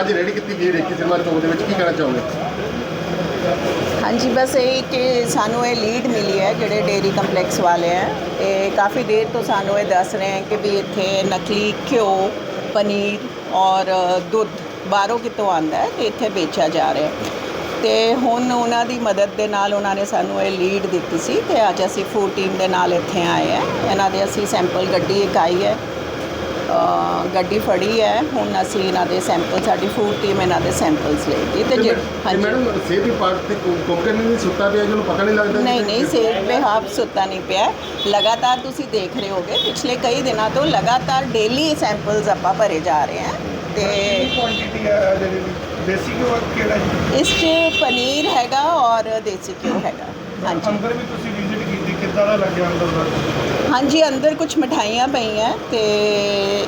ਅੱਜ ਰੈਡੀ ਕੀਤੀ ਗਈ ਰੇਖੀ ਸਿਨੇਮਾ ਚੌਕ ਦੇ ਵਿੱਚ, ਕੀ ਕਹਿਣਾ ਚਾਹੋਗੇ? ਹਾਂਜੀ, ਬਸ ਇਹ ਕਿ ਸਾਨੂੰ ਇਹ ਲੀਡ ਮਿਲੀ ਹੈ, ਜਿਹੜੇ ਡੇਰੀ ਕੰਪਲੈਕਸ ਵਾਲੇ ਹੈ। ਇਹ ਕਾਫੀ ਦੇਰ ਤੋਂ ਸਾਨੂੰ ਇਹ ਦੱਸ ਰਹੇ ਹੈ ਕਿ ਵੀ ਇੱਥੇ ਨਕਲੀ ਘਿਓ, ਪਨੀਰ ਔਰ ਦੁੱਧ ਬਾਹਰੋਂ ਕਿਤੋਂ ਆਂਦਾ ਹੈ ਤੇ ਇੱਥੇ ਵੇਚਿਆ ਜਾ ਰਿਹਾ ਹੈ। ਤੇ ਹੁਣ ਉਹਨਾਂ ਦੀ ਮਦਦ ਦੇ ਨਾਲ ਉਹਨਾਂ ਨੇ ਸਾਨੂੰ ਇਹ ਲੀਡ ਦਿੱਤੀ ਸੀ ਤੇ ਅੱਜ ਅਸੀਂ ਫੂਡ ਟੀਮ ਦੇ ਨਾਲ ਇੱਥੇ ਆਏ ਹੈ। ਇਹਨਾਂ ਦੇ ਅਸੀਂ ਸੈਂਪਲ ਗੱਡੀ ਇੱਕ ਆਈ ਹੈ। ਗੱਡੀ ਫੜੀ ਹੈ। ਹੁਣ ਅਸੀਂ ਇਹਨਾਂ ਦੇ ਸੈਂਪਲ ਸਾਡੀ ਫੂਡ ਟੀਮ ਇਹਨਾਂ ਦੇ ਸੈਂਪਲਸ ਲਏਗੀ ਤੇ ਜਿਹੜੇ ਤੇ ਮੈਡਮ ਸਿਹਤ ਵਿਭਾਗ ਤੇ ਕੋਂਕਣ ਨਹੀਂ ਸੁੱਤਾ ਪਿਆ ਜਿਹਨੂੰ ਪਤਾ ਨਹੀਂ ਲੱਗਦਾ ਨਹੀਂ ਨਹੀਂ ਸੇਬ पे ਹਾਫ ਸੁੱਤਾ ਨਹੀਂ ਪਿਆ। ਲਗਾਤਾਰ ਤੁਸੀਂ ਦੇਖ ਰਹੇ ਹੋਗੇ ਪਿਛਲੇ ਕਈ ਦਿਨਾਂ ਤੋਂ ਲਗਾਤਾਰ ਡੇਲੀ ਸੈਂਪਲਸ ਆਪਾਂ ਭਰੇ ਜਾ ਰਹੇ ਹਾਂ। ਤੇ ਕੁਆਂਟੀਟੀ ਹੈ ਜਿਹੜੀ ਦੇਸੀ ਘਿਓ ਕਿਹੜਾ ਜੀ? ਇਸ 'ਚ ਪਨੀਰ ਹੈਗਾ ਔਰ ਦੇਸੀ ਘਿਓ ਹੈਗਾ। ਹਾਂਜੀ। ਅੰਦਰ ਵੀ ਤੁਸੀਂ ਵਿਜ਼ਿਟ ਕੀਤੀ ਕਿੱਦਾਂ ਦਾ ਲੱਗਿਆ ਅੰਦਰ ਦਾ? ਹਾਂਜੀ ਅੰਦਰ ਕੁਝ ਮਠਾਈਆਂ ਪਈਆਂ ਤੇ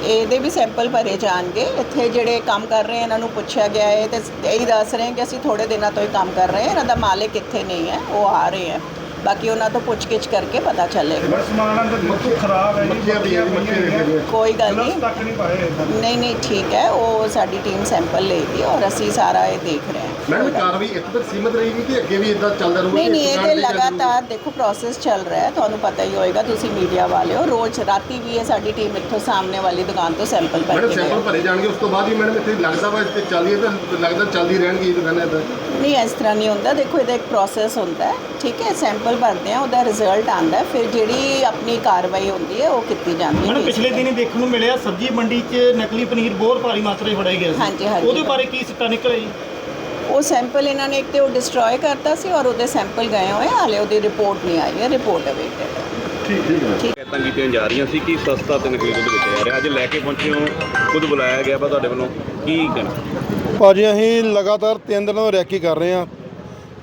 ਇਹਦੇ ਵੀ ਸੈਂਪਲ ਭਰੇ ਜਾਣਗੇ। ਇੱਥੇ ਜਿਹੜੇ ਕੰਮ ਕਰ ਰਹੇ ਇਹਨਾਂ ਨੂੰ ਪੁੱਛਿਆ ਗਿਆ ਹੈ ਤੇ ਇਹੀ ਦੱਸ ਰਹੇ ਕਿ ਅਸੀਂ ਥੋੜੇ ਦਿਨਾਂ ਤੋਂ ਹੀ ਕੰਮ ਕਰ ਰਹੇ ਹਾਂ ਇਹਨਾਂ ਦਾ ਮਾਲਿਕ ਇੱਥੇ ਨਹੀਂ ਹੈ ਉਹ ਆ ਰਹੇ ਹੈ ਬਾਕੀ ਉਹਨਾਂ ਤੋਂ ਪੁੱਛਗਿੱਛ ਕਰਕੇ ਪਤਾ ਚੱਲੇਗਾ। ਪਰ ਸਮਾਨ ਅੰਦਰ ਬਿਲਕੁਲ ਖਰਾਬ ਹੈ ਜੀ ਮੱਖੀਆਂ ਵੀ ਹੈ, ਮੱਖੀਆਂ ਵੀ ਹੈਗੀਆਂ। ਕੋਈ ਗੱਲ ਨਹੀਂ। ਤੱਕ ਨਹੀਂ ਪਾਏ ਨਹੀਂ ਨਹੀਂ ਠੀਕ ਹੈ ਉਹ ਸਾਡੀ ਟੀਮ ਸੈਂਪਲ ਲਏਗੀ ਔਰ ਅਸੀਂ ਸਾਰਾ ਇਹ ਦੇਖ ਰਹੇ ਹਾਂ। ਮੈਡਮ ਕਾਰਵਾਈ ਇੱਥੇ ਤੱਕ ਸੀਮਤ ਰਹੇਗੀ ਕਿ ਅੱਗੇ ਵੀ ਇਦਾਂ ਚੱਲਦਾ ਰਹੂਗਾ ਨਹੀਂ ਨਹੀਂ ਇਹਦੇ ਲਗਾਤਾਰ ਦੇਖੋ ਪ੍ਰੋਸੈਸ ਚੱਲ ਰਿਹਾ ਹੈ ਤੁਹਾਨੂੰ ਪਤਾ ਹੀ ਹੋਏਗਾ ਤੁਸੀਂ ਮੀਡੀਆ ਵਾਲੇ ਹੋ ਰੋਜ਼ ਰਾਤੀ ਵੀ ਇਹ ਸਾਡੀ ਟੀਮ ਇੱਥੋਂ ਸਾਹਮਣੇ ਵਾਲੀ ਦੁਕਾਨ ਤੋਂ ਸੈਂਪਲ ਭਰ ਮੈਡਮ ਕੇ ਸੈਂਪਲ ਭਰੇ ਜਾਣਗੇ ਉਸ ਤੋਂ ਬਾਅਦ ਹੀ ਮੈਡਮ ਇੱਥੇ ਲੱਗਦਾ ਵਾ ਇੱਥੇ ਚੱਲਦੀ ਹੈ ਤਾਂ ਲੱਗਦਾ ਚੱਲਦੀ ਰਹਿਣਗੀ ਇਹ ਦੁਕਾਨਾਂ ਇੱਦਾਂ। ਨਹੀਂ ਇਸ ਤਰ੍ਹਾਂ ਨਹੀਂ ਹੁੰਦਾ ਦੇਖੋ ਇਹਦਾ ਇੱਕ ਪ੍ਰੋਸੈਸ ਹੁੰਦਾ ਹੈ ਠੀਕ ਹੈ ਸੈਂਪਲ ਭਰਦੇ ਆ ਉਹਦਾ ਰਿਜ਼ਲਟ ਆਉਂਦਾ ਹੈ ਫਿਰ ਜਿਹੜੀ ਆਪਣੀ ਕਾਰਵਾਈ ਹੁੰਦੀ ਹੈ ਉਹ ਕੀਤੀ ਜਾਂਦੀ ਹੈ। ਮੈਡਮ ਪਿਛਲੇ ਦਿਨੀ ਦੇਖਣ ਨੂੰ ਮਿਲਿਆ ਸਬਜ਼ੀ ਮੰਡੀ 'ਚ ਨਕਲੀ ਪਨੀਰ ਬਹੁਤ ਭਾਰੀ ਮਾਤਰਾ 'ਚ ਫੜਿਆ ਗਿਆ ਸੀ। ਹਾਂਜੀ, ਹਾਂਜੀ। ਉਹਦੇ ਬਾਰੇ ਕੀ ਸਿੱਟਾ ਨਿਕਲਿਆ? ਜੀ ਉਹ ਸੈਂਪਲ ਇਹਨਾਂ ਨੇ ਇੱਕ ਤੇ ਉਹ ਡਿਸਟਰੋਏ ਕਰਤਾ ਸੀ ਔਰ ਉਹਦੇ ਸੈਂਪਲ ਗਏ ਹੋਏ ਆ, ਹਾਲੇ ਉਹਦੀ ਰਿਪੋਰਟ ਨਹੀਂ ਆਈ ਹੈ ਰਿਪੋਰਟ ਅਵੇਟਡ ਹੈ। ਠੀਕ ਠੀਕ ਹੈ। ਹਦਾਇਤਾਂ ਕੀਤੀਆਂ ਜਾ ਰਹੀਆਂ ਸੀ ਕਿ ਸਸਤਾ ਤੇ ਨਕਲੀ ਦੁੱਧ ਵੇਚਿਆ ਜਾ ਰਿਹਾ? ਅੱਜ ਲੈ ਕੇ ਪਹੁੰਚੇ ਹੋ ਖੁਦ ਬੁਲਾਇਆ ਗਿਆ ਵਾ ਤੁਹਾਡੇ ਵੱਲੋਂ ਕੀ ਕਹਿਣਾ? ਭਾਜੀ ਅਸੀਂ ਲਗਾਤਾਰ 3 ਦਿਨਾਂ ਤੋਂ ਰੈਕੀ ਕਰ ਰਹੇ ਹਾਂ।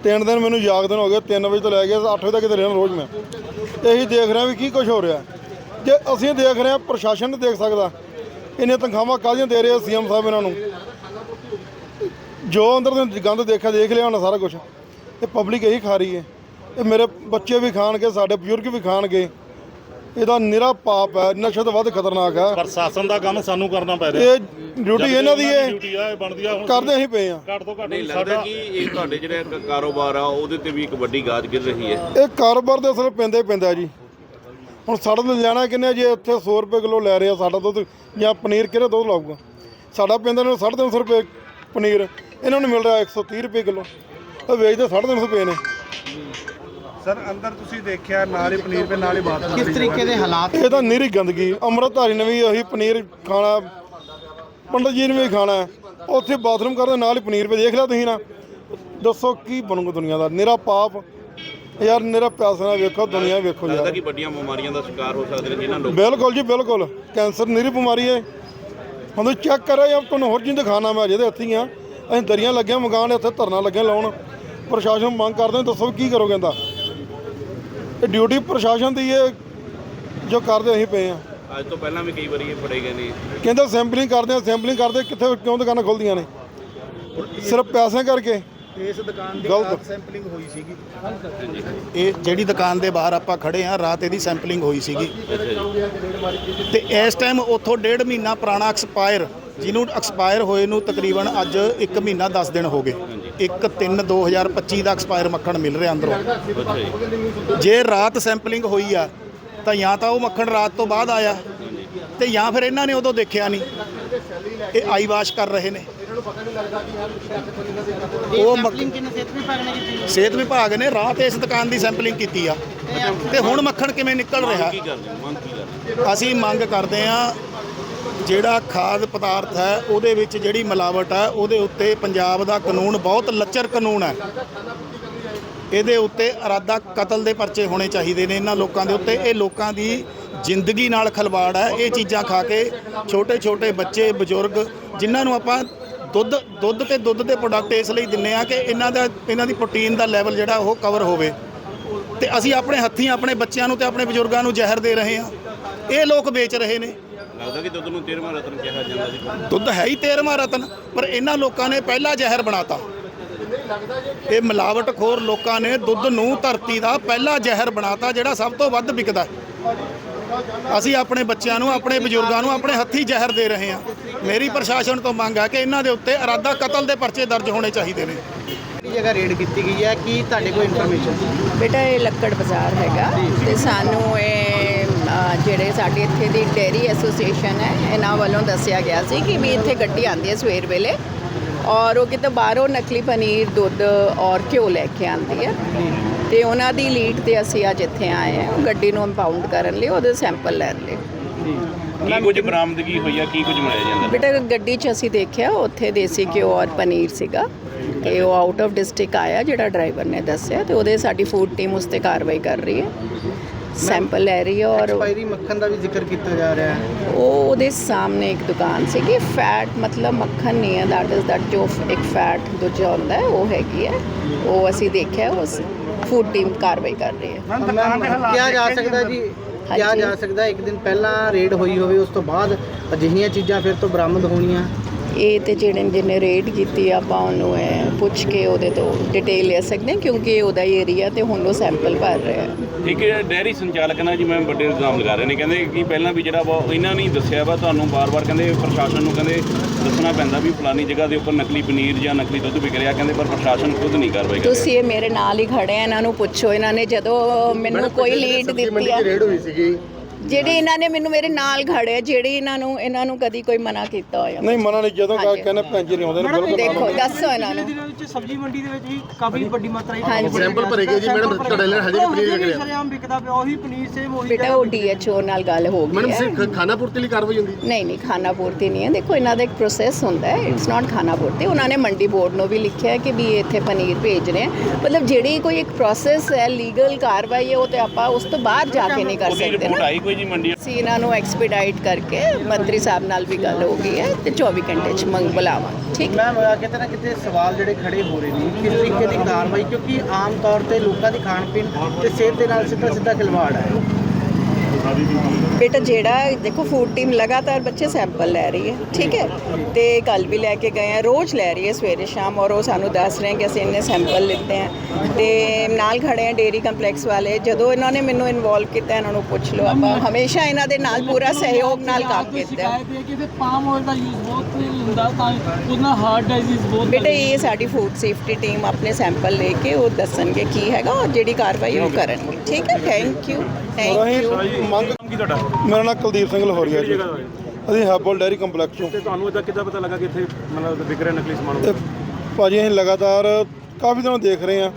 ਤਿੰਨ ਦਿਨ ਮੈਨੂੰ ਜਾਗਦੇ ਨੂੰ ਹੋ ਗਏ 3 ਵਜੇ ਤੋਂ ਲੈ ਕੇ 8 ਵਜੇ ਤੱਕ ਦੇ ਰਹਿਣਾ ਰੋਜ਼ ਮੈਂ। ਇਹੀ ਦੇਖ ਰਿਹਾ ਵੀ ਕੀ ਕੁਝ ਹੋ ਰਿਹਾ। ਜੇ ਅਸੀਂ ਦੇਖ ਰਹੇ ਹਾਂ ਪ੍ਰਸ਼ਾਸਨ ਨਹੀਂ ਦੇਖ ਸਕਦਾ। ਇਹਨੇ ਤਨਖਾਹਾਂ ਕਾਹਦੀਆਂ ਦੇ ਰਹੇ ਸੀਐਮ ਸਾਹਿਬ ਇਹਨਾਂ ਨੂੰ? ਜੋ ਅੰਦਰ ਦੇ ਗੰਦ ਦੇਖਿਆ ਦੇਖ ਲਿਆ ਹੁਣ ਸਾਰਾ ਕੁਝ ਇਹ ਪਬਲਿਕ ਇਹੀ ਖਾ ਰਹੀ ਹੈ। ਇਹ ਮੇਰੇ ਬੱਚੇ ਵੀ ਖਾਣਗੇ ਸਾਡੇ ਬਜ਼ੁਰਗ ਵੀ ਖਾਣਗੇ। ਇਹਦਾ ਨਿਰਾ ਪਾਪ ਹੈ ਨਸ਼ੇ ਤੋਂ ਵੱਧ ਖਤਰਨਾਕ ਹੈ। ਪ੍ਰਸ਼ਾਸਨ ਦਾ ਕੰਮ ਸਾਨੂੰ ਕਰਨਾ ਪੈ ਰਿਹਾ। ਇਹ ਡਿਊਟੀ ਇਹਨਾਂ ਦੀ ਹੈ। ਡਿਊਟੀ ਆ ਇਹ ਬਣਦੀ ਆ ਹੁਣ ਕਰਦੇ ਅਸੀਂ ਪਏ ਆ ਘੱਟ ਤੋਂ ਘੱਟ ਨਹੀਂ ਲੱਗਦਾ ਕਿ ਇਹ ਤੁਹਾਡੇ ਜਿਹੜੇ ਕ- ਕਾਰੋਬਾਰ ਆ ਉਹਦੇ ਤੇ ਵੀ ਇੱਕ ਵੱਡੀ ਗਾਜ ਗਿਰ ਰਹੀ ਹੈ। ਇਹ ਕਾਰੋਬਾਰ ਦੇ ਅਸਰ ਪੈਂਦਾ ਹੀ ਪੈਂਦਾ ਜੀ। ਹੁਣ ਸਾਡਾ ਲੈਣਾ ਕਿੰਨੇ ਜੇ? ਇੱਥੇ 100 ਰੁਪਏ ਕਿਲੋ ਲੈ ਰਿਹਾ ਸਾਡਾ ਦੁੱਧ ਜਾਂ ਪਨੀਰ ਕਿਹੜਾ ਦੁੱਧ ਲਾਊਗਾ? ਸਾਡਾ ਪੈਂਦਾ ਨੂੰ 350 ਰੁਪਏ ਪਨੀਰ ਇਹਨਾਂ ਨੂੰ ਮਿਲ ਰਿਹਾ 130 ਰੁਪਏ ਕਿਲੋ। ਉਹ ਵੇਚਦੇ 350 ਰੁਪਏ ਨੇ। ਸਰ ਅੰਦਰ ਤੁਸੀਂ ਦੇਖਿਆ ਨਾਲ ਹੀ ਪਨੀਰ ਤੇ ਨਾਲ ਹੀ ਬਾਤ ਕਿਸ ਤਰੀਕੇ ਦੇ ਹਾਲਾਤ? ਇਹ ਤਾਂ ਨਿਰੀ ਗੰਦਗੀ ਅੰਮ੍ਰਿਤਧਾਰੀ ਨੇ ਵੀ ਉਹੀ ਪਨੀਰ ਖਾਣਾ ਪੰਡਤ ਜੀ ਨੇ ਵੀ ਖਾਣਾ। ਉੱਥੇ ਬਾਥਰੂਮ ਕਰਦੇ ਨਾਲ ਹੀ ਪਨੀਰ ਪੇ ਦੇਖ ਲਿਆ ਤੁਸੀਂ ਨਾ। ਦੱਸੋ ਕੀ ਬਣੂਗਾ ਦੁਨੀਆ ਦਾ? ਨਿਰਾ ਪਾਪ। ਯਾਰ ਨਿਰਾ ਪਿਆਸਾ ਨਾ ਵੇਖੋ ਦੁਨੀਆ ਵੇਖੋ ਲੱਗਦਾ ਯਾਰ ਕਿ ਵੱਡੀਆਂ ਬਿਮਾਰੀਆਂ ਦਾ ਸ਼ਿਕਾਰ ਹੋ ਸਕਦੇ ਨੇ ਜਿਨ੍ਹਾਂ ਲੋਕ ਬਿਲਕੁਲ ਜੀ ਬਿਲਕੁਲ। ਕੈਂਸਰ ਨਿਰੀ ਬਿਮਾਰੀ ਹੈ। ਹੁਣ ਚੈੱਕ ਕਰੋ ਜਾਂ ਤੁਹਾਨੂੰ ਹੋਰ ਚੀਜ਼ ਦਿਖਾਣਾ ਮੈਂ ਜਿਹਦੇ ਹੱਥੀ ਆ। ਅਸੀਂ ਦਰੀਆਂ ਲੱਗਿਆ ਮਕਾਨ ਇੱਥੇ ਧਰਨਾ ਲੱਗਿਆ ਲਾਉਣ। ਪ੍ਰਸ਼ਾਸਨ ਮੰਗ ਕਰਦੇ ਦੱਸੋ ਕੀ ਕਰੋ ਕਹਿੰਦਾ ਇਹ ਡਿਊਟੀ ਪ੍ਰਸ਼ਾਸਨ ਦੀ ਹੈ ਜੋ ਕਰਦੇ ਅਸੀਂ ਪਏ ਆ। ਅੱਜ ਤੋਂ ਪਹਿਲਾਂ ਵੀ ਕਈ ਵਾਰੀ ਇਹ ਫੜੇ ਗਏ ਨੇ। ਕਹਿੰਦਾ ਸੈਂਪਲਿੰਗ ਕਰਦੇ ਆ ਸੈਂਪਲਿੰਗ ਕਰਦੇ ਕਿੱਥੇ ਕਿਉਂ ਦੁਕਾਨਾਂ ਖੁੱਲਦੀਆਂ ਨੇ? ਸਿਰਫ ਪੈਸੇ ਕਰਕੇ। ਇਸ ਦੁਕਾਨ ਦੀ ਗਲਤ। ਰਾਤ ਸੈਂਪਲਿੰਗ ਹੋਈ ਸੀਗੀ। ਇਹ ਜਿਹੜੀ ਦੁਕਾਨ ਦੇ ਬਾਹਰ ਆਪਾਂ ਖੜੇ ਆ ਰਾਤ ਇਹਦੀ ਸੈਂਪਲਿੰਗ ਹੋਈ ਸੀਗੀ। ਤੇ ਇਸ ਟਾਈਮ ਉੱਥੋਂ ਡੇਢ ਮਹੀਨਾ ਪੁਰਾਣਾ ਐਕਸਪਾਇਰ ਜਿਹਨੂੰ ਐਕਸਪਾਇਰ ਹੋਏ ਨੂੰ ਤਕਰੀਬਨ ਅੱਜ 1 ਮਹੀਨਾ 10 ਦਿਨ ਹੋ ਗਏ। 1 3 2025 ਦਾ ਐਕਸਪਾਇਰ ਮੱਖਣ ਮਿਲ ਰਿਹਾ ਅੰਦਰੋਂ। ਜੇ ਰਾਤ ਸੈਂਪਲਿੰਗ ਹੋਈ ਆ ਤਾਂ ਜਾਂ ਤਾਂ ਉਹ ਮੱਖਣ ਰਾਤ ਤੋਂ ਬਾਅਦ ਆਇਆ ਤੇ ਜਾਂ ਫਿਰ ਇਹਨਾਂ ਨੇ ਉਦੋਂ ਦੇਖਿਆ ਨਹੀਂ। ਇਹ ਆਈ ਵਾਸ਼ ਕਰ ਰਹੇ ਨੇ। ਉਹ ਸੈਂਪਲਿੰਗ ਕਿੰਨੇ ਸਿਹਤ ਵਿਭਾਗ ਨੇ ਕੀਤੀ? ਸਿਹਤ ਵਿਭਾਗ ਨੇ ਰਾਤ ਇਸ ਦੁਕਾਨ ਦੀ ਸੈਂਪਲਿੰਗ ਕੀਤੀ ਆ। ਤੇ ਹੁਣ ਮੱਖਣ ਕਿਵੇਂ ਨਿਕਲ ਰਿਹਾ? ਅਸੀਂ ਮੰਗ ਕਰਦੇ ਆ ਜਿਹੜਾ ਖਾਦ ਪਦਾਰਥ ਹੈ ਉਹਦੇ ਵਿੱਚ ਜਿਹੜੀ ਮਿਲਾਵਟ ਹੈ ਉਹਦੇ ਉੱਤੇ ਪੰਜਾਬ ਦਾ ਕਾਨੂੰਨ ਬਹੁਤ ਲੱਚਰ ਕਾਨੂੰਨ ਹੈ। ਇਹਦੇ ਉੱਤੇ ਇਰਾਦਾ ਕਤਲ ਦੇ ਪਰਚੇ ਹੋਣੇ ਚਾਹੀਦੇ ਨੇ ਇਹਨਾਂ ਲੋਕਾਂ ਦੇ ਉੱਤੇ। ਇਹ ਲੋਕਾਂ ਦੀ ਜ਼ਿੰਦਗੀ ਨਾਲ ਖਲਵਾੜ ਹੈ। ਇਹ ਚੀਜ਼ਾਂ ਖਾ ਕੇ ਛੋਟੇ ਛੋਟੇ ਬੱਚੇ ਬਜ਼ੁਰਗ ਜਿਨ੍ਹਾਂ ਨੂੰ ਆਪਾਂ ਦੁੱਧ ਦੁੱਧ ਤੇ ਦੁੱਧ ਦੇ ਪ੍ਰੋਡਕਟ ਇਸ ਲਈ ਦਿੰਨੇ ਆ ਕਿ ਇਹਨਾਂ ਦਾ ਇਹਨਾਂ ਦੀ ਪ੍ਰੋਟੀਨ ਦਾ ਲੈਵਲ ਜਿਹੜਾ ਉਹ ਕਵਰ ਹੋਵੇ। ਤੇ ਅਸੀਂ ਆਪਣੇ ਹੱਥੀਂ ਆਪਣੇ ਬੱਚਿਆਂ ਨੂੰ ਤੇ ਆਪਣੇ ਬਜ਼ੁਰਗਾਂ ਨੂੰ ਜ਼ਹਿਰ ਦੇ ਰਹੇ ਹਾਂ। ਇਹ ਲੋਕ ਵੇਚ ਰਹੇ ਨੇ। ਲੱਗਦਾ ਕਿ ਦੁੱਧ ਨੂੰ ਤੇਰਵਾਂ ਰਤਨ ਕਿਹਾ ਜਾਂਦਾ ਸੀ। ਦੁੱਧ ਹੈ ਹੀ 13ਵਾਂ ਰਤਨ ਪਰ ਇਹਨਾਂ ਲੋਕਾਂ ਨੇ ਪਹਿਲਾ ਜ਼ਹਿਰ ਬਣਾਤਾ। ਇਹ ਮਿਲਾਵਟਖੋਰ ਲੋਕਾਂ ਨੇ ਦੁੱਧ ਨੂੰ ਧਰਤੀ ਦਾ ਪਹਿਲਾ ਜ਼ਹਿਰ ਬਣਾਤਾ ਜਿਹੜਾ ਸਭ ਤੋਂ ਵੱਧ ਵਿਕਦਾ ਹੈ। ਅਸੀਂ ਆਪਣੇ ਬੱਚਿਆਂ ਨੂੰ ਆਪਣੇ ਬਜ਼ੁਰਗਾਂ ਨੂੰ ਆਪਣੇ ਹੱਥੀਂ ਜ਼ਹਿਰ ਦੇ ਰਹੇ ਹਾਂ। ਮੇਰੀ ਪ੍ਰਸ਼ਾਸਨ ਤੋਂ ਮੰਗ ਹੈ ਕਿ ਇਹਨਾਂ ਦੇ ਉੱਤੇ ਇਰਾਦਾ ਕਤਲ ਦੇ ਪਰਚੇ ਦਰਜ ਹੋਣੇ ਚਾਹੀਦੇ ਨੇ। ਕਿਹੜੀ ਜਗ੍ਹਾ ਰੇਡ ਕੀਤੀ ਗਈ ਹੈ ਕੀ ਤੁਹਾਡੇ ਕੋਲ ਇਨਫੋਰਮੇਸ਼ਨ ਬੇਟਾ ਇਹ ਲੱਕੜ ਬਾਜ਼ਾਰ ਹੈਗਾ ਤੇ ਸਾਨੂੰ ਇਹ ਜਿਹੜੇ ਸਾਡੇ ਇੱਥੇ ਦੀ ਡੇਰੀ ਐਸੋਸੀਏਸ਼ਨ ਹੈ ਇਹਨਾਂ ਵੱਲੋਂ ਦੱਸਿਆ ਗਿਆ ਸੀ ਕਿ ਵੀ ਇੱਥੇ ਗੱਡੀ ਆਉਂਦੀ ਹੈ ਸਵੇਰ ਵੇਲੇ ਔਰ ਉਹ ਕਿਤੇ ਬਾਹਰੋਂ ਨਕਲੀ ਪਨੀਰ ਦੁੱਧ ਔਰ ਘਿਓ ਲੈ ਕੇ ਆਉਂਦੀ ਹੈ। ਤੇ ਉਹਨਾਂ ਦੀ ਲੀਡ ਤੇ ਅਸੀਂ ਅੱਜ ਇੱਥੇ ਆਏ ਹਾਂ। ਗੱਡੀ ਨੂੰ ਇੰਪਾਊਂਡ ਕਰਨ ਲਈ ਉਹਦੇ ਸੈਂਪਲ ਲੈਣ ਲਈ। ਕੀ ਕੁਝ ਬਰਾਮਦਗੀ ਹੋਈ ਆ? ਕੀ ਕੁਝ ਮਿਲਿਆ ਜਾਂਦਾ? ਬੇਟਾ ਗੱਡੀ 'ਚ ਅਸੀਂ ਦੇਖਿਆ ਉੱਥੇ ਦੇਸੀ ਘਿਓ ਔਰ ਪਨੀਰ ਸੀਗਾ। ਤੇ ਉਹ ਆਊਟ ਆਫ ਡਿਸਟ੍ਰਿਕਟ ਆਇਆ ਜਿਹੜਾ ਡਰਾਈਵਰ ਨੇ ਦੱਸਿਆ ਤੇ ਉਹਦੇ ਸਾਡੀ ਫੂਡ ਟੀਮ ਉਸ ਤੇ ਕਾਰਵਾਈ ਕਰ ਰਹੀ ਹੈ। ਸੈਂਪਲ ਲੈ ਰਹੀ ਹੈ ਔਰ ਐਕਸਪਾਇਰੀ ਮੱਖਣ ਦਾ ਵੀ ਜ਼ਿਕਰ ਕੀਤਾ ਜਾ ਰਿਹਾ ਹੈ। ਉਹ ਉਹਦੇ ਸਾਹਮਣੇ ਇੱਕ ਦੁਕਾਨ ਸੀਗੀ। ਫੈਟ ਮਤਲਬ ਮੱਖਣ ਨਹੀਂ ਹੈ ਦੈਟ ਇਜ਼ ਦੈਟ ਜੋ ਇੱਕ ਫੈਟ ਦੂਜਾ ਹੁੰਦਾ ਹੈ ਉਹ ਹੈਗੀ ਹੈ। ਉਹ ਅਸੀਂ ਦੇਖਿਆ ਉਸ ਫੂਡ ਟੀਮ ਕਾਰਵਾਈ ਕਰ ਰਹੀ ਹੈ। ਕਿਹਾ ਜਾ ਸਕਦਾ ਜੀ ਕਿਹਾ। ਜਾ ਸਕਦਾ ਇੱਕ ਦਿਨ ਪਹਿਲਾਂ ਰੇਡ ਹੋਈ ਹੋਵੇ ਉਸ ਤੋਂ ਬਾਅਦ ਅਜਿਹੀਆਂ ਚੀਜ਼ਾਂ ਫਿਰ ਤੋਂ ਬਰਾਮਦ ਹੋਣੀਆਂ। ਇਹ ਤੇ ਜਿਹੜੇ ਜਿਹਨੇ ਰੇਡ ਕੀਤੀ ਆਪਾਂ ਉਹਨੂੰ ਇਹ ਪੁੱਛ ਕੇ ਉਹਦੇ ਤੋਂ ਡਿਟੇਲ ਲੈ ਸਕਦੇ ਹਾਂ ਕਿਉਂਕਿ ਇਹ ਉਹਦਾ ਹੀ ਏਰੀਆ ਤੇ ਹੁਣ ਉਹ ਸੈਂਪਲ ਭਰ ਰਿਹਾ ਹੈ। ਇੱਕ ਡੈਰੀ ਸੰਚਾਲਕ ਨਾਲ ਜਿਵੇਂ ਵੱਡੇ ਇਲਜ਼ਾਮ ਲਗਾ ਰਹੇ ਨੇ ਕਹਿੰਦੇ ਕਿ ਪਹਿਲਾਂ ਵੀ ਜਿਹੜਾ ਵਾ ਇਹਨਾਂ ਨੇ ਹੀ ਦੱਸਿਆ ਵਾ ਤੁਹਾਨੂੰ ਬਾਰ-ਬਾਰ ਕਹਿੰਦੇ ਪ੍ਰਸ਼ਾਸਨ ਨੂੰ ਕਹਿੰਦੇ ਦੱਸਣਾ ਪੈਂਦਾ ਵੀ ਫਲਾਨੀ ਜਗ੍ਹਾ ਦੇ ਉੱਪਰ ਨਕਲੀ ਪਨੀਰ ਜਾਂ ਨਕਲੀ ਦੁੱਧ ਵਿਕ ਰਿਹਾ ਕਹਿੰਦੇ ਪਰ ਪ੍ਰਸ਼ਾਸਨ ਖੁਦ ਨਹੀਂ ਕਾਰਵਾਈ ਕਰ ਰਿਹਾ। ਤੁਸੀਂ ਇਹ ਮੇਰੇ ਨਾਲ ਹੀ ਖੜੇ ਆ ਇਹਨਾਂ ਨੂੰ ਪੁੱਛੋ ਇਹਨਾਂ ਨੇ ਜਦੋਂ ਮੈਨੂੰ ਕੋਈ ਲੀਡ ਦਿੱਤੀ ਆ। ਰੇਡ ਹੋਈ ਸੀਗੀ। ਜਿਹੜੇ ਇਹਨਾਂ ਨੇ ਮੈਨੂੰ ਮੇਰੇ ਨਾਲ ਖੜੇ ਜਿਹੜੇ ਇਹਨਾਂ ਨੂੰ ਇਹਨਾਂ ਨੂੰ ਕਦੀ ਕੋਈ ਮਨਾ ਕੀਤਾ ਹੋਇਆ। ਨਹੀਂ ਮਨਾ ਨਹੀਂ ਜਦੋਂ ਹਾਂਜੀ। ਕਹਿੰਦੇ ਭੈਣ ਜੀ ਨਹੀਂ ਆਉਂਦੇ ਨੇ ਬਿਲਕੁਲ ਦੇਖੋ ਦੱਸੋ ਇਹਨਾਂ ਨੂੰ। ਵਿੱਚ ਸਬਜ਼ੀ ਮੰਡੀ ਦੇ ਵਿੱਚ ਵੀ ਕਾਫੀ ਵੱਡੀ ਮਾਤਰਾ ਵਿੱਚ ਹਾਂਜੀ। ਸੈਂਪਲ ਭਰੇ ਗਏ ਜੀ ਮੈਡਮ ਤੁਹਾਡੇ ਲਈ ਹਜੇ ਵੀ ਪਨੀਰ ਵਿਕ ਰਿਹਾ ਸ਼ਰੇਆਮ ਵਿਕਦਾ ਪਿਆ ਉਹੀ ਪਨੀਰ ਸੇਮ ਉਹੀ ਬੇਟਾ ਉਹ ਡੀਐਚਓ ਨਾਲ ਗੱਲ ਹੋ ਗਈ ਮੈਡਮ ਹੈ। ਸਿਰਫ ਖਾਣਾ ਪੂਰਤੀ ਲਈ ਕਾਰਵਾਈ ਹੁੰਦੀ ਨਹੀਂ ਨਹੀਂ ਖਾਣਾ ਪੂਰਤੀ ਨਹੀਂ ਹੈ। ਦੇਖੋ ਇਹਨਾਂ ਦਾ ਇੱਕ ਪ੍ਰੋਸੈਸ ਹੁੰਦਾ ਹੈ। ਇਟਸ ਨਾਟ ਖਾਣਾ ਪੂਰਤੀ। ਉਹਨਾਂ ਨੇ ਮੰਡੀ ਬੋਰਡ ਨੂੰ ਵੀ ਲਿਖਿਆ ਹੈ ਕਿ ਵੀ ਇਹ ਇੱਥੇ ਪਨੀਰ ਭੇਜ ਰਹੇ ਹੈ ਮਤਲਬ ਜਿਹੜੀ ਕੋਈ ਇੱਕ ਪ੍ਰੋਸੈਸ ਹੈ ਲੀਗਲ ਕਾਰਵਾਈ ਹੈ ਉਹ ਤੇ ਆਪਾਂ ਉਸ ਤੋਂ ਬਾਅਦ ਜਾ ਕੇ ਨਹੀਂ ਕਰ ਸਕਦੇ ਨਾ। ਕੋਈ ਜੀ ਮੰਡੀ ਅਸੀਂ ਇਹਨਾਂ ਨੂੰ ਐਕਸਪੀਡਾਈਟ ਕਰਕੇ ਮੰਤਰੀ ਸਾਹਿਬ ਨਾਲ ਵੀ ਗੱਲ ਹੋ ਗਈ ਹੈ ਤੇ 24 ਘੰਟੇ ਚ ਮੰਗ ਬੁਲਾਵਾਂਗੇ ਠੀਕ ਹੈ? ਮੈਂ ਕਿਤੇ ਨਾ ਕਿਤੇ ਸਵਾਲ ਜਿਹੜੇ ਖੜੇ ਹੋ ਰਹੇ ਨੇ ਕਿਸ ਤਰੀਕੇ ਦੀ ਕਾਰਵਾਈ ਕਿਉਂਕਿ ਆਮ ਤੌਰ ਤੇ ਲੋਕਾਂ ਦੀ ਖਾਣ ਪੀਣ ਤੇ ਸਿਹਤ ਦੇ ਨਾਲ ਸਿੱਧਾ ਸਿੱਧਾ ਖਿਲਵਾੜ ਹੈ। ਬੇਟਾ ਜਿਹੜਾ ਦੇਖੋ ਫੂਡ ਟੀਮ ਲਗਾਤਾਰ ਬੱਚੇ ਸੈਂਪਲ ਲੈ ਰਹੀ ਹੈ ਠੀਕ ਹੈ? ਤੇ ਕੱਲ ਵੀ ਲੈ ਕੇ ਗਏ ਆ ਰੋਜ਼ ਲੈ ਰਹੀ ਹੈ ਸਵੇਰੇ ਸ਼ਾਮ ਔਰ ਉਹ ਸਾਨੂੰ ਦੱਸ ਰਹੇ ਕਿ ਅਸੀਂ ਇੰਨੇ ਸੈਂਪਲ ਲਿੱਤੇ ਹੈ ਤੇ ਨਾਲ ਖੜੇ ਆ ਡੇਰੀ ਕੰਪਲੈਕਸ ਵਾਲੇ ਜਦੋਂ ਇਹਨਾਂ ਨੇ ਮੈਨੂੰ ਇਨਵੋਲਵ ਕੀਤਾ ਇਹਨਾਂ ਨੂੰ ਪੁੱਛ ਲਓ ਆਪਾਂ ਹਮੇਸ਼ਾ ਇਹਨਾਂ ਦੇ ਨਾਲ ਪੂਰਾ ਸਹਿਯੋਗ ਨਾਲ ਕੰਮ ਕੀਤਾ ਹੈ। ਪਾਮ ਆਇਲ ਦਾ ਯੂਜ਼ ਬਹੁਤ ਹੁੰਦਾ ਤਾਂ ਉਹਦੇ ਨਾਲ ਹਾਰਟ ਡਿਜ਼ੀਜ਼ ਬਹੁਤ ਬੇਟਾ ਇਹ ਸਾਡੀ ਫੂਡ ਸੇਫਟੀ ਟੀਮ ਆਪਣੇ ਸੈਂਪਲ ਲੈ ਕੇ ਉਹ ਦੱਸਣਗੇ ਕੀ ਹੈਗਾ ਔਰ ਜਿਹੜੀ ਕਾਰਵਾਈ ਉਹ ਕਰਨਗੇ ਠੀਕ ਹੈ? ਥੈਂਕ ਯੂ ਥੈਂਕ ਯੂ ਮੰਗ ਕੀ ਤੁਹਾਡਾ? ਮੇਰਾ ਨਾਮ ਕੁਲਦੀਪ ਸਿੰਘ ਲਾਹੌਰੀਆ ਜੀ। ਅਸੀਂ ਹੈਬਲ ਡੈਰੀ ਕੰਪਲੈਕਸ ਚੋਂ ਤੇ ਤੁਹਾਨੂੰ ਇਦਾਂ ਕਿੱਦਾਂ ਪਤਾ ਲੱਗਾ ਕਿ ਇੱਥੇ ਮਤਲਬ ਵਿਕ ਰਿਹਾ ਨਕਲੀ ਸਮਾਨ ਤੇ ਭਾਜੀ ਅਸੀਂ ਲਗਾਤਾਰ ਕਾਫੀ ਦਿਨੋਂ ਦੇਖ ਰਹੇ ਹਾਂ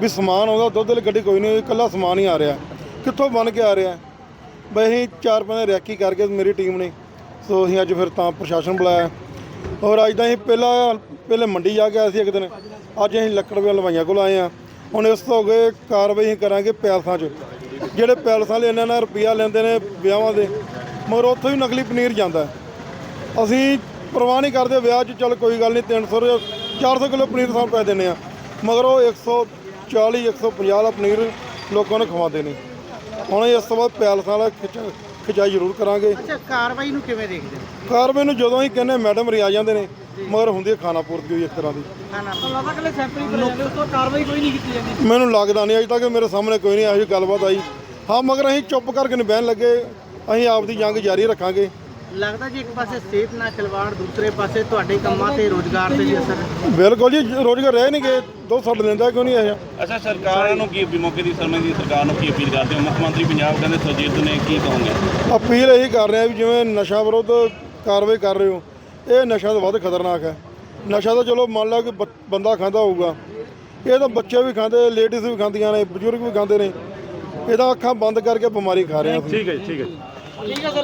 ਵੀ ਸਮਾਨ ਆਉਂਦਾ ਦੁੱਧ ਵਾਲੀ ਗੱਡੀ ਕੋਈ ਨਹੀਂ ਇਕੱਲਾ ਸਮਾਨ ਹੀ ਆ ਰਿਹਾ। ਕਿੱਥੋਂ ਬਣ ਕੇ ਆ ਰਿਹਾ? ਬਈ ਅਸੀਂ ਚਾਰ ਪੰਜ ਰੈਕੀ ਕਰਕੇ ਮੇਰੀ ਟੀਮ ਨੇ ਸੋ ਅਸੀਂ ਅੱਜ ਫਿਰ ਤਾਂ ਪ੍ਰਸ਼ਾਸਨ ਬੁਲਾਇਆ। ਔਰ ਅੱਜ ਤਾਂ ਅਸੀਂ ਪਹਿਲਾਂ ਪਹਿਲੇ ਮੰਡੀ ਜਾ ਕੇ ਆਏ ਸੀ ਇੱਕ ਦਿਨ। ਅੱਜ ਅਸੀਂ ਲੱਕੜਵੇ ਲਵਾਈਆਂ ਕੋਲ ਆਏ ਆ ਹੁਣ ਇਸ ਤੋਂ ਅੱਗੇ ਕਾਰਵਾਈ ਕਰਾਂਗੇ ਪੈਲਸਾਂ 'ਚ। ਜਿਹੜੇ ਪੈਲਸਾਂ ਵਾਲੇ ਇਹਨਾਂ ਨਾਲ ਰੁਪਈਆ ਲੈਂਦੇ ਨੇ ਵਿਆਹਾਂ ਦੇ ਮਗਰ ਉੱਥੋਂ ਹੀ ਨਕਲੀ ਪਨੀਰ ਜਾਂਦਾ। ਅਸੀਂ ਪਰਵਾਹ ਨਹੀਂ ਕਰਦੇ ਵਿਆਹ 'ਚ ਚੱਲ ਕੋਈ ਗੱਲ ਨਹੀਂ 300 ਜਾਂ 400 ਕਿਲੋ ਪਨੀਰ ਸਾਨੂੰ ਪੈ ਦਿੰਦੇ ਆ। ਮਗਰ ਉਹ 140 150 ਵਾਲਾ ਪਨੀਰ ਲੋਕਾਂ ਨੂੰ ਖਵਾਉਂਦੇ ਨੇ। ਹੁਣ ਇਸ ਤੋਂ ਬਾਅਦ ਪੈਲਸਾਂ ਵਾਲਾ ਖਿੱਚ ਖਿਚਾਈ ਜ਼ਰੂਰ ਕਰਾਂਗੇ। ਅੱਛਾ ਕਾਰਵਾਈ ਨੂੰ ਕਿਵੇਂ ਦੇਖਦੇ ਹੋ? ਕਾਰਵਾਈ ਨੂੰ ਜਦੋਂ ਹੀ ਕਹਿੰਦੇ ਮੈਡਮ ਰੀ ਆ ਜਾਂਦੇ ਨੇ ਮਗਰ ਹੁੰਦੀ ਹੈ ਖਾਣਾ ਪੂਰਤੀ ਹੋਈ ਇੱਕ ਤਰ੍ਹਾਂ ਦੀ। ਖਾਣਾ ਲੱਗਦਾ ਕਿ ਸੈਂਪਲ ਹੀ ਭਰੇ ਜਾਂਦੇ ਉਸ ਤੋਂ ਕਾਰਵਾਈ ਕੋਈ ਨਹੀਂ ਕੀਤੀ ਜਾਂਦੀ। ਮੈਨੂੰ ਲੱਗਦਾ ਨਹੀਂ ਅਜੇ ਤੱਕ ਮੇਰੇ ਸਾਹਮਣੇ ਕੋਈ ਨਹੀਂ ਇਹੋ ਜਿਹੀ ਗੱਲਬਾਤ ਆਈ। ਹਾਂ ਮਗਰ ਅਸੀਂ ਚੁੱਪ ਕਰਕੇ ਨਹੀਂ ਬਹਿਣ ਲੱਗੇ। ਅਸੀਂ ਆਪਦੀ ਜੰਗ ਜਾਰੀ ਰੱਖਾਂਗੇ। ਲੱਗਦਾ ਜੀ ਇੱਕ ਪਾਸੇ ਸਿਹਤ ਨਾਲ ਖਿਲਵਾੜ ਦੂਸਰੇ ਪਾਸੇ ਤੁਹਾਡੇ ਕੰਮਾਂ ਤੇ ਰੋਜ਼ਗਾਰ ਤੇ ਵੀ ਅਸਰ। ਬਿਲਕੁਲ ਜੀ ਰੋਜ਼ਗਾਰ ਰਹਿ ਨਹੀਂ ਗਏ। ਦੋ ਛੱਡ ਲੈਂਦਾ ਕਿਉਂ ਨਹੀਂ ਇਹ ਅੱਛਾ ਸਰਕਾਰਾਂ ਨੂੰ ਕੀ ਵੀ ਮੌਕੇ ਦੀ ਸਮੇਂ ਦੀ ਸਰਕਾਰ ਨੂੰ ਕੀ ਅਪੀਲ ਕਰਦੇ ਹੋ? ਮੁੱਖ ਮੰਤਰੀ ਪੰਜਾਬ ਕਹਿੰਦੇ ਸੁਰਜੀਤ ਨੇ ਕੀ ਕਹੋਗੇ? ਅਪੀਲ ਇਹੀ ਕਰ ਰਹੇ ਆ ਵੀ ਜਿਵੇਂ ਨਸ਼ਾ ਵਿਰੁੱਧ ਕਾਰਵਾਈ ਕਰ ਰਹੇ ਹੋ ਇਹ ਨਸ਼ਾ ਤੋਂ ਵੱਧ ਖਤਰਨਾਕ ਹੈ। ਨਸ਼ਾ ਤਾਂ ਚਲੋ ਮੰਨ ਲਾ ਕਿ ਬ- ਬੰਦਾ ਖਾਂਦਾ ਹੋਊਗਾ। ਇਹ ਤਾਂ ਬੱਚੇ ਵੀ ਖਾਂਦੇ ਲੇਡੀਜ਼ ਵੀ ਖਾਂਦੀਆਂ ਨੇ ਬਜ਼ੁਰਗ ਵੀ ਖਾਂਦੇ ਨੇ। ਇਹਦਾ ਅੱਖਾਂ ਬੰਦ ਕਰਕੇ ਬਿਮਾਰੀ ਖਾ ਰਹੇ ਆ ਠੀਕ ਹੈ ਜੀ, ਠੀਕ ਹੈ